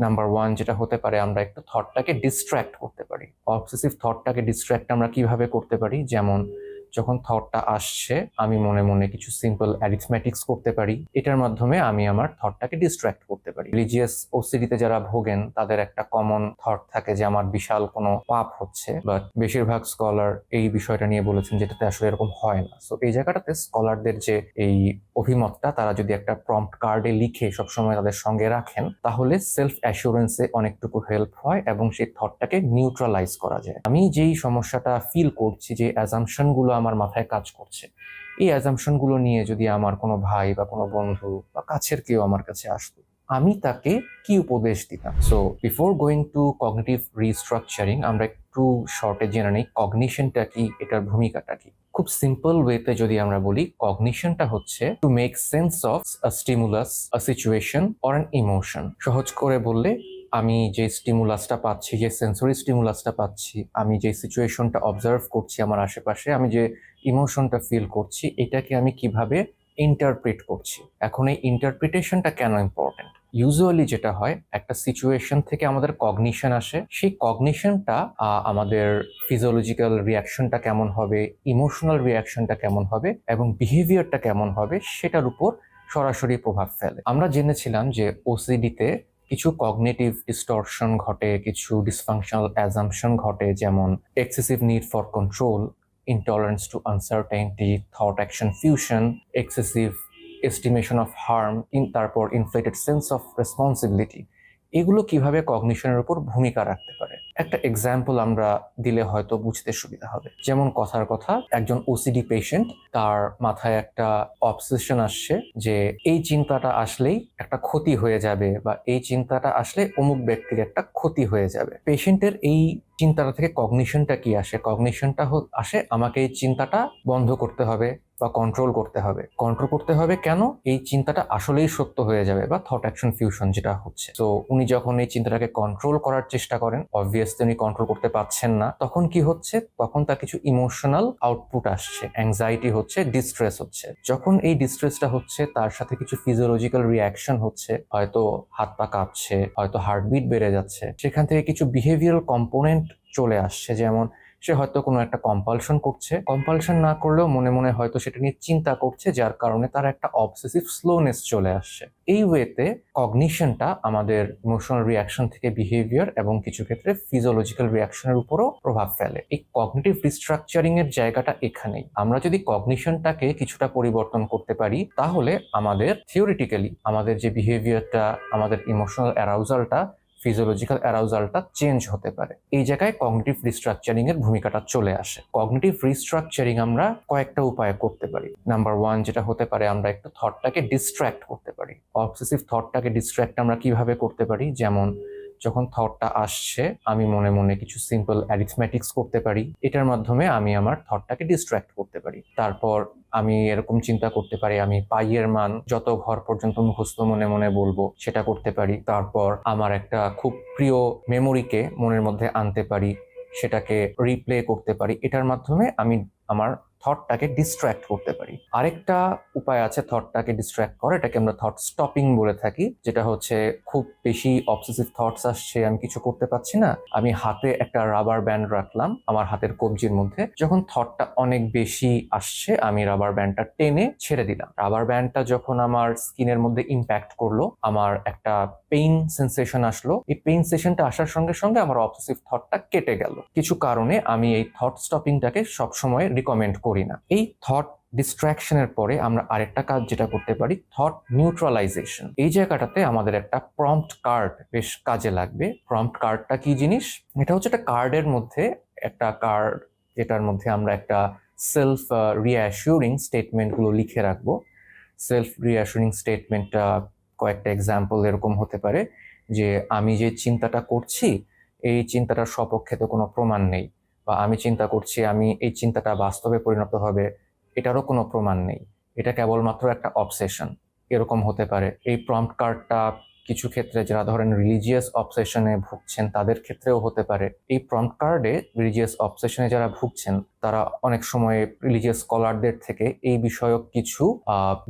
Number one যেটা হতে পারে, আমরা একটু থটটাকে ডিস্ট্র্যাক্ট করতে পারি। অবসেসিভ থটটাকে ডিস্ট্র্যাক্ট আমরা কীভাবে করতে পারি? যেমন যখন থটটা আসছে, আমি মনে মনে কিছু সিম্পল অ্যারিথমেটিক্স করতে পারি। এটার মাধ্যমে আমি আমার থটটাকে ডিস্ট্র্যাক্ট করতে পারি। রিলিজিয়াস ও ওসিডিতে যারা ভোগেন, তাদের একটা কমন থট থাকে যে, আমার বিশাল কোনো পাপ হচ্ছে। বাট বেশিরভাগ স্কলার এই বিষয়টা নিয়ে বলেছেন যেটাতে আসলে এরকম হয় না। সো এই জায়গাটাতে স্কলারদের যে এই অভিমতটা, তারা যদি একটা প্রম্পট কার্ডে লিখে সবসময় তাদের সঙ্গে রাখেন, তাহলে সেলফ অ্যাসুরেন্সে অনেকটুকু হেল্প হয় এবং সেই থটটাকে নিউট্রালাইজ করা যায়। আমি যেই সমস্যাটা ফিল করছি, যে অ্যাজামশনগুলো আমার মাথায় কাজ করছে। এই অ্যাজামশনগুলো নিয়ে যদি আমার কোনো ভাই বা কোনো বন্ধু বা কাছের কেউ আমার কাছে আসতো, আমি তাকে কি উপদেশ দিতাম? So before going to cognitive restructuring আমরা একটু শর্টে জেনে নিই কগনিশনটা কি, এটার ভূমিকাটা কি? খুব সিম্পল ওয়েতে যদি আমরা বলি কগনিশনটা হচ্ছে to make sense of stimulus situation or an emotion সহজ করে বললে আমি যে স্টিমুলাসটা পাচ্ছি, যে সেন্সরি স্টিমুলাসটা পাচ্ছি, আমি যে সিচুয়েশনটা অবজার্ভ করছি আমার আশেপাশে, আমি যে ইমোশনটা ফিল করছি, এটাকে আমি কীভাবে ইন্টারপ্রিট করছি? এখন এই ইন্টারপ্রিটেশনটা কেন ইম্পর্টেন্ট ইউজুয়ালি যেটা হয়, একটা সিচুয়েশন থেকে আমাদের কগনিশন আসে। সেই কগনিশনটা আমাদের ফিজিওলজিক্যাল রিয়াকশনটা কেমন হবে ইমোশনাল রিয়াকশনটা কেমন হবে, এবং বিহেভিয়ারটা কেমন হবে, সেটার উপর সরাসরি প্রভাব ফেলে। আমরা জেনেছিলাম যে ওসিডিতে কিছু কগনেটিভ ডিস্টরশন ঘটে, কিছু ডিসফাংশনাল অ্যাজামশন ঘটে, যেমন excessive need for control intolerance to uncertainty thought action fusion excessive estimation of harm in তারপর ইনফ্লেটেড সেন্স অফ রেসপন্সিবিলিটি এগুলো কীভাবে কগনিশনের উপর ভূমিকা রাখতে পারে? একটা এক্সাম্পল আমরা দিলে হয়তো বুঝতে সুবিধা হবে। যেমন কথার কথা, একজন ওসিডি পেশেন্ট তার মাথায় একটা অবসেশন আসছে যে এই চিন্তাটা আসলেই একটা ক্ষতি হয়ে যাবে বা এই চিন্তাটা আসলে অমুক ব্যক্তির একটা ক্ষতি হয়ে যাবে। পেশেন্টের এই চিন্তাটা থেকে কগনিশনটা কি আসে? কগনিশনটা আসে আমাকে এই চিন্তাটা বন্ধ করতে হবে বা কন্ট্রোল করতে হবে। কন্ট্রোল করতে হবে কেন? এই চিন্তাটা আসলেই সত্য হয়ে যাবে বা থট অ্যাকশন ফিউশন যেটা হচ্ছে। তো উনি যখন এই চিন্তাটাকে কন্ট্রোল করার চেষ্টা করেন অবভিয়াসলি উনি কন্ট্রোল করতে পারছেন না, তখন কি হচ্ছে? তখন তার কিছু ইমোশনাল আউটপুট আসছে। অ্যাংজাইটি হচ্ছে ডিস্ট্রেস হচ্ছে। যখন এই ডিস্ট্রেসটা হচ্ছে, তার সাথে কিছু ফিজিওলজিক্যাল রিয়াকশন হচ্ছে, হয়তো হাত পা কাঁপছে, হয়তো হার্টবিট বেড়ে যাচ্ছে। সেখান থেকে কিছু বিহেভিয়ারাল কম্পোনেন্ট চলে আসছে, যেমন সে হয়তো কোনো একটা কম্পালশন করছে। কম্পালশন না করলেও মনে মনে হয়তো সেটা নিয়ে চিন্তা করছে, যার কারণে তার একটা অবসেসিভ স্লোনেস চলে আসছে। এই ওয়েতে কগনিশনটা আমাদের ইমোশনাল রিয়াকশন থেকে বিহেভিয়ার এবং কিছু ক্ষেত্রে ফিজিওলজিক্যাল রিয়াকশনের উপরও প্রভাব ফেলে। এই কগনিটিভ রিস্ট্রাকচারিং এর জায়গাটা এখানেই। আমরা যদি কগনিশনটাকে কিছুটা পরিবর্তন করতে পারি, তাহলে আমাদের থিওরিটিক্যালি আমাদের যে বিহেভিয়ারটা আমাদের ইমোশনাল অ্যারাউজালটা ফিজিওলজিক্যাল অ্যারাউজালটা চেঞ্জ হতে পারে। এই জায়গায় কগনিটিভ রিস্ট্রাকচারিং এর ভূমিকাটা চলে আসে। কগনিটিভ রিস্ট্রাকচারিং আমরা কয়েকটা উপায়ে করতে পারি। নাম্বার ওয়ান যেটা হতে পারে, আমরা একটু থটটাকে ডিস্ট্র্যাক্ট করতে পারি। অবসেসিভ থটটাকে ডিস্ট্র্যাক্ট আমরা কীভাবে করতে পারি? যেমন যখন থটটা আসছে, আমি মনে মনে কিছু সিম্পল অ্যারিথমেটিক্স করতে পারি। এটার মাধ্যমে আমি আমার থটটাকে ডিস্ট্র্যাক্ট করতে পারি। তারপর আমি এরকম চিন্তা করতে পারি, আমি পাইয়ের মান, যত ঘর পর্যন্ত মুখস্থ মনে মনে বলব, সেটা করতে পারি। তারপর আমার একটা খুব প্রিয় মেমোরিকে মনের মধ্যে আনতে পারি, সেটাকে রিপ্লে করতে পারি। এটার মাধ্যমে আমি আমার থটটাকে ডিস্ট্র্যাক্ট করতে পারি। আরেকটা উপায় আছে থটটাকে ডিস্ট্র্যাক্ট করা এটাকে আমরা থট স্টপিং বলে থাকি, যেটা হচ্ছে খুব বেশি অবসেসিভ থটস আসছে, আমি কিছু করতে পারছি না, আমি হাতে একটা রাবার ব্যান্ড রাখলাম আমার হাতের কবজির মধ্যে, যখন থটটা অনেক বেশি আসছে, আমি রাবার ব্যান্ডটা টেনে ছেড়ে দিলাম। রাবার ব্যান্ডটা যখন আমার স্কিনের মধ্যে ইম্প্যাক্ট করল, আমার একটা পেইন সেন্সেশন আসলো, এই পেইন সেশনটা আসার সঙ্গে সঙ্গে আমার অবসেসিভ থটটা কেটে গেল। কিছু কারণে আমি এই থট স্টপিংটাকে সবসময় রিকমেন্ড করি। না। এই থট ডিস্ট্রাকশনের পরে আমরা আরেকটা কাজ যেটা করতে পারি থট নিউট্রালাইজেশন এই জায়গাটাতে আমাদের একটা প্রম্পট কার্ড বেশ কাজে লাগবে। প্রম্পট কার্ডটা কি জিনিস? এটা হচ্ছে একটা কার্ডের মধ্যে, একটা কার্ড যেটার মধ্যে আমরা একটা সেলফ রিঅ্যাসিউরিং স্টেটমেন্টগুলো লিখে রাখব। সেলফ রিঅ্যাসিউরিং স্টেটমেন্টটা কয়েকটা এক্সাম্পল এরকম হতে পারে যে, আমি যে চিন্তাটা করছি, এই চিন্তাটার সপক্ষে তো কোনো প্রমাণ নেই। বা আমি চিন্তা করছি, আমি এই চিন্তাটা বাস্তবে পরিণত হবে, এটারও কোনো প্রমাণ নেই। এটা কেবলমাত্র একটা অবসেশন এরকম হতে পারে। এই প্রম্পট কার্ডটা কিছু ক্ষেত্রে যারা ধরেন রিলিজিয়াস অবসেশনে ভুগছেন, তাদের ক্ষেত্রেও হতে পারে। এই প্রম্পট কার্ডে রিলিজিয়াস অবসেশনে যারা ভুগছেন তারা অনেক সময় রিলিজিয়াস স্কলারদের থেকে এই বিষয়ক কিছু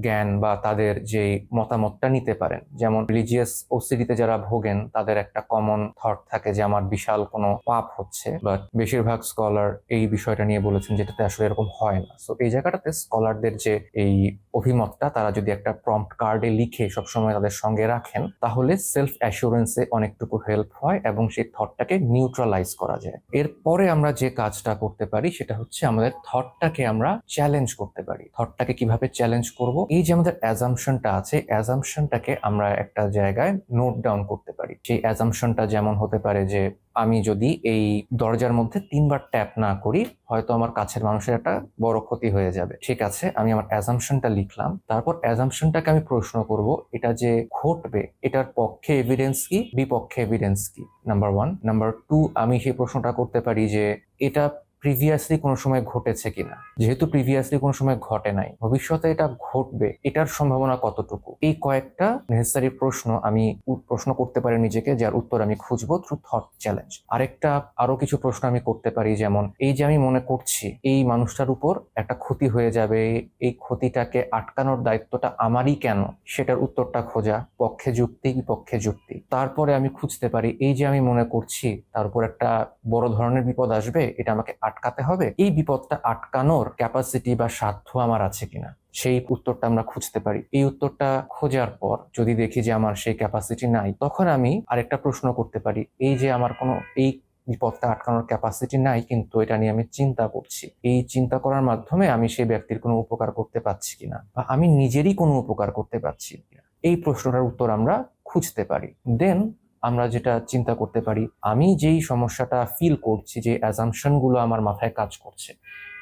জ্ঞান বা তাদের যে মতামতটা নিতে পারেন। যেমন রিলিজিয়াস ওসিডিতে যারা ভোগেন, তাদের একটা কমন থট থাকে যে, আমার বিশাল কোনো পাপ হচ্ছে। বাট বেশিরভাগ স্কলার এই বিষয়টা নিয়ে বলেছেন যেটাতে আসলে এরকম হয় না। সো এই জায়গাটাতে স্কলারদের যে এই অভিমতটা, তারা যদি একটা প্রম্পট কার্ডে লিখে সবসময় তাদের সঙ্গে রাখেন, তাহলে সেলফ অ্যাসুরেন্সে অনেকটুকু হেল্প হয় এবং সেই থটটাকে নিউট্রালাইজ করা যায়। এরপরে আমরা যে কাজটা করতে পারি, সেটা হচ্ছে আমাদের থটটাকে আমরা চ্যালেঞ্জ করতে পারি। থটটাকে কীভাবে চ্যালেঞ্জ করব? এই যে আমাদের অ্যাজামশনটা আছে অ্যাজামশনটাকে আমরা একটা জায়গায় নোট ডাউন করতে পারি। সেই অ্যাজামশনটা যেমন হতে পারে যে, আমি যদি এই দরজার মধ্যে তিনবার ট্যাপ না করি, হয়তো আমার কাছের মানুষের একটা বড় ক্ষতি হয়ে যাবে। ঠিক আছে, আমি আমার অ্যাজামশনটা লিখলাম। তারপর অ্যাজামশনটাকে আমি প্রশ্ন করব, এটা যে ঘটবে, এটার পক্ষে এভিডেন্স কি, বিপক্ষে এভিডেন্স কি? নাম্বার ওয়ান নাম্বার টু আমি সেই প্রশ্নটা করতে পারি যে, এটা প্রিভিয়াসলি কোনো সময় ঘটেছে কিনা? যেহেতু প্রিভিয়াসলি কোনো সময় ঘটে নাই, ভবিষ্যতে এটা ঘটবে, এটার সম্ভাবনা কতটুকু? এই কয়েকটা নেসেসারি প্রশ্ন আমি প্রশ্ন করতে পারি নিজেকে, যার উত্তর আমি খুঁজবো থ্রু থট চ্যালেঞ্জ আরেকটা আরও কিছু প্রশ্ন আমি করতে পারি, যেমন এই যে আমি মনে করছি, এই মানুষটার উপর একটা ক্ষতি হয়ে যাবে, এই ক্ষতিটাকে আটকানোর দায়িত্বটা আমারই কেন? সেটার উত্তরটা খোঁজা, পক্ষে যুক্তি, বিপক্ষে যুক্তি। তারপরে আমি খুঁজতে পারি, এই যে আমি মনে করছি, তার উপর একটা বড় ধরনের বিপদ আসবে, এটা আমাকে আটকাতে হবে? এই বিপদটা আটকানোর ক্যাপাসিটি বা সাধ্য আমার আছে কিনা? সেই উত্তরটা আমরা খুঁজতে পারি। এই উত্তরটা খোঁজার পর যদি দেখি যে আমার সেই ক্যাপাসিটি নাই, তখন আমি আরেকটা প্রশ্ন করতে পারি। এই যে আমার কোনো, এই বিপদটা আটকানোর ক্যাপাসিটি নাই কিন্তু এটা নিয়ে আমি চিন্তা করছি। এই চিন্তা করার মাধ্যমে আমি সেই ব্যক্তির কোনো উপকার করতে পারছি কিনা? বা আমি নিজেরই কোনো উপকার করতে পারছি কিনা? এই প্রশ্নটার উত্তর আমরা খুঁজতে পারি। দেন আমরা যেটা চিন্তা করতে পারি, আমি যেই সমস্যাটা ফিল করছি যে অ্যাজামশনগুলো আমার মাথায় কাজ করছে,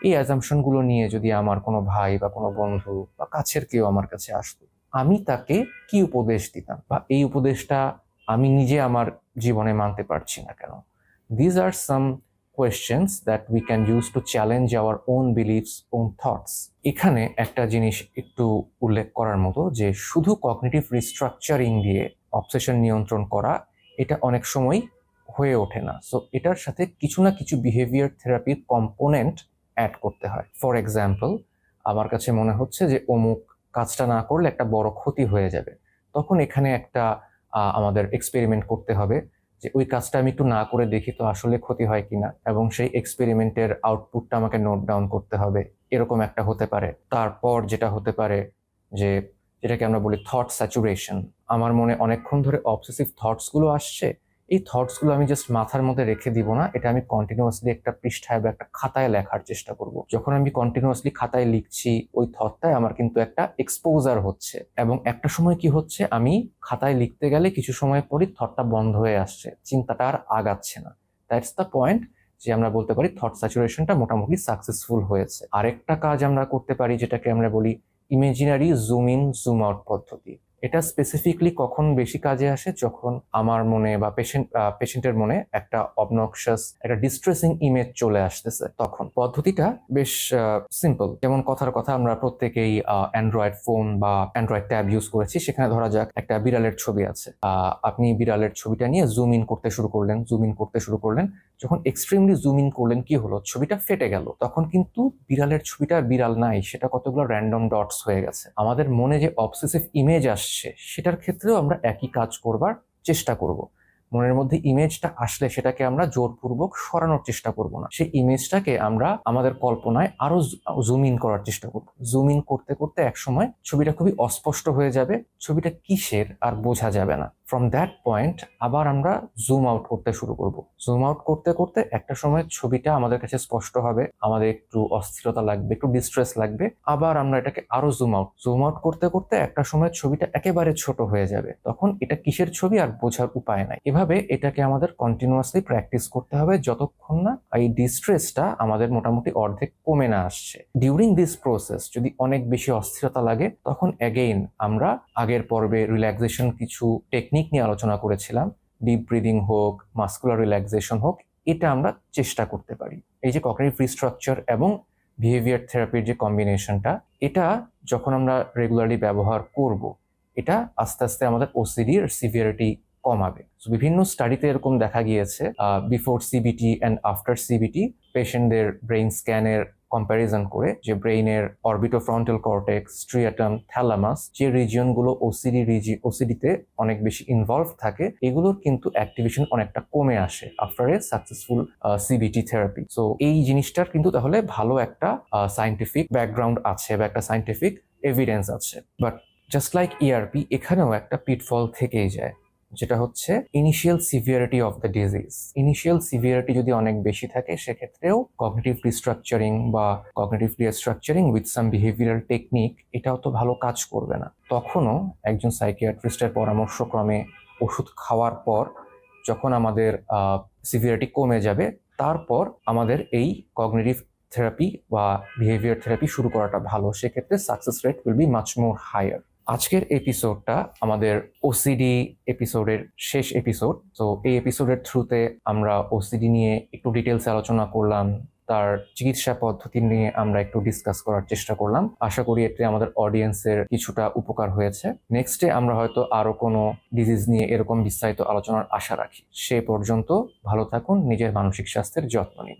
এই অ্যাজামশনগুলো নিয়ে যদি আমার কোনো ভাই বা কোনো বন্ধু বা কাছের কেউ আমার কাছে আসতো, আমি তাকে কি উপদেশ দিতাম? বা এই উপদেশটা আমি নিজে আমার জীবনে মানতে পারছি না কেন? These are some questions that we can use to challenge our own beliefs own thoughts এখানে একটা জিনিস একটু উল্লেখ করার মতো যে শুধু কগনিটিভ রিস্ট্রাকচারিং দিয়ে অবসেশন নিয়ন্ত্রণ করা, এটা অনেক সময় হয়ে ওঠে না। সো এটার সাথে কিছু না কিছু বিহেভিয়ার থেরাপির কম্পোনেন্ট অ্যাড করতে হয়। ফর এক্সাম্পল আমার কাছে মনে হচ্ছে যে অমুক কাজটা না করলে একটা বড় ক্ষতি হয়ে যাবে। তখন এখানে একটা আমাদের এক্সপেরিমেন্ট করতে হবে যে ওই কাজটা আমি একটু না করে দেখি তো আসলে ক্ষতি হয় কিনা এবং সেই এক্সপেরিমেন্টের আউটপুটটা আমাকে নোট ডাউন করতে হবে। এরকম একটা হতে পারে। তারপর যেটা হতে পারে যে যেটাকে আমরা বলি থট স্যাচুরেশন আমার মনে অনেকক্ষণ ধরে অবসেসিভ থটসগুলো আসছে, এই থটসগুলো আমি জাস্ট মাথার মধ্যে রেখে দিব না, এটা আমি কন্টিনিউয়াসলি একটা পৃষ্ঠায় বা একটা খাতায় লেখার চেষ্টা করব। যখন আমি কন্টিনিউয়াসলি খাতায় লিখছি, ওই থটটায় আমার কিন্তু একটা এক্সপোজার হচ্ছে। এবং একটা সময় কি হচ্ছে, আমি খাতায় লিখতে গেলে কিছু সময় পরই থটটা বন্ধ হয়ে আসছে, চিন্তাটা আর আগাচ্ছে না। দ্যাটস দ্য পয়েন্ট যে আমরা বলতে পারি থট স্যাচুরেশনটা মোটামুটি সাকসেসফুল হয়েছে। আরেকটা কাজ আমরা করতে পারি, যেটাকে আমরা বলি imaginary zoom in zoom out পদ্ধতি। এটা স্পেসিফিকলি কখন বেশি কাজে আসে? যখন আমার মনে বা পেশেন্ট পেশেন্টের মনে একটা অবনক্সাস একটা ডিস্ট্রেসিং ইমেজ চলে আসতেছে তখন। পদ্ধতিটা বেশ সিম্পল যেমন কথার কথা আমরা প্রত্যেকেই অ্যান্ড্রয়েড ফোন বা অ্যান্ড্রয়েড ট্যাব ইউজ করেছি। সেখানে ধরা যাক একটা বিড়ালের ছবি আছে। আপনি বিড়ালের ছবিটা নিয়ে জুম ইন করতে শুরু করলেন জুম ইন করতে শুরু করলেন। যখন এক্সট্রিমলি জুম ইন করলেন, কি হলো? ছবিটা ফেটে গেল। তখন কিন্তু বিড়ালের ছবিটা বিড়াল নাই, সেটা কতগুলো র্যান্ডম ডটস হয়ে গেছে। আমাদের মনে যে অবসেসিভ ইমেজ আসছে, সেটার ক্ষেত্রেও আমরা একই কাজ করবার চেষ্টা করব। মনের মধ্যে ইমেজটা আসলে সেটাকে আমরা জোরপূর্বক সরানোর চেষ্টা করব না। সেই ইমেজটাকে আমরা আমাদের কল্পনায় আরও জুম ইন করার চেষ্টা করব। জুম ইন করতে করতে একসময় ছবিটা খুবই অস্পষ্ট হয়ে যাবে, ছবিটা কিসের আর বোঝা যাবে না। ফ্রম দ্যাট পয়েন্ট আবার আমরা জুম আউট করতে শুরু করব। জুম আউট করতে করতে একটা সময় ছবিটা আমাদের কাছে স্পষ্ট হবে, আমাদের একটু অস্থিরতা লাগবে, একটু ডিস্ট্রেস লাগবে। আবার আমরা এটাকে আরও জুম আউট জুম আউট করতে করতে একটা সময় ছবিটা একেবারে ছোট হয়ে যাবে। তখন এটা কিসের ছবি আর বোঝার উপায় নাই। এভাবে এটাকে আমাদের কন্টিনিউয়াসলি প্র্যাকটিস করতে হবে, যতক্ষণ না এই ডিস্ট্রেসটা আমাদের মোটামুটি অর্ধেক কমে না আসছে। ডিউরিং দিস প্রসেস যদি অনেক বেশি অস্থিরতা লাগে, তখন অ্যাগেইন আমরা আগের পর্বে রিল্যাক্সেশন কিছু টেকনিক নিয়ে আলোচনা করেছিলাম ডিপ ব্রিদিং হোক মাস্কুলার রিল্যাক্সেশন হোক, এটা আমরা চেষ্টা করতে পারি। এই যে কগনিটিভ রিস্ট্রাকচার এবং বিহেভিয়ার থেরাপির যে কম্বিনেশনটা এটা যখন আমরা রেগুলারলি ব্যবহার করব, এটা আস্তে আস্তে আমাদের ওসিডির সিভিয়ারিটি কমাবে। বিভিন্ন স্টাডিতে এরকম দেখা গিয়েছে before CBT and after CBT পেশেন্টদের ব্রেইন স্ক্যানের কম্প্যারিজন করে যে ব্রেইনের অরবিটো অরবিটোফ্রন্টাল কর্টেক্স স্ট্রিয়াটাম থ্যালামাস যে রিজিয়নগুলো ওসিডি রিজি ওসিডিতে অনেক বেশি ইনভলভ থাকে, এগুলোর কিন্তু অ্যাক্টিভেশন অনেকটা কমে আসে after a successful CBT therapy so এই জিনিসটার কিন্তু তাহলে ভালো একটা সাইন্টিফিক ব্যাকগ্রাউন্ড আছে বা একটা সাইন্টিফিক এভিডেন্স আছে। বাট জাস্ট লাইক ইআরপি এখানেও একটা পিটফল থেকেই যায়। যেটা হচ্ছে initial severity of the disease initial severity যদি অনেক বেশি থাকে, সেক্ষেত্রেও কগনিটিভ রিস্ট্রাকচারিং বা cognitive restructuring with some behavioural technique এটাও তো ভালো কাজ করবে না। তখনও একজন সাইকিয়াট্রিস্টের পরামর্শক্রমে ওষুধ খাওয়ার পর যখন আমাদের সিভিয়ারিটি কমে যাবে, তারপর আমাদের এই কগনিটিভ থেরাপি বা বিহেভিয়ার থেরাপি শুরু করাটা ভালো। সেক্ষেত্রে success rate will be much more higher আজকের এপিসোডটা আমাদের ওসিডি এপিসোডের শেষ এপিসোড তো এই এপিসোডের থ্রুতে আমরা ওসিডি নিয়ে একটু ডিটেলসে আলোচনা করলাম, তার চিকিৎসা পদ্ধতি নিয়ে আমরা একটু ডিসকাস করার চেষ্টা করলাম। আশা করি এতে আমাদের অডিয়েন্সের কিছুটা উপকার হয়েছে। নেক্সটে আমরা হয়তো আরও কোনো ডিজিজ নিয়ে এরকম বিস্তারিত আলোচনার আশা রাখি। সে পর্যন্ত ভালো থাকুন, নিজের মানসিক স্বাস্থ্যের যত্ন নিন।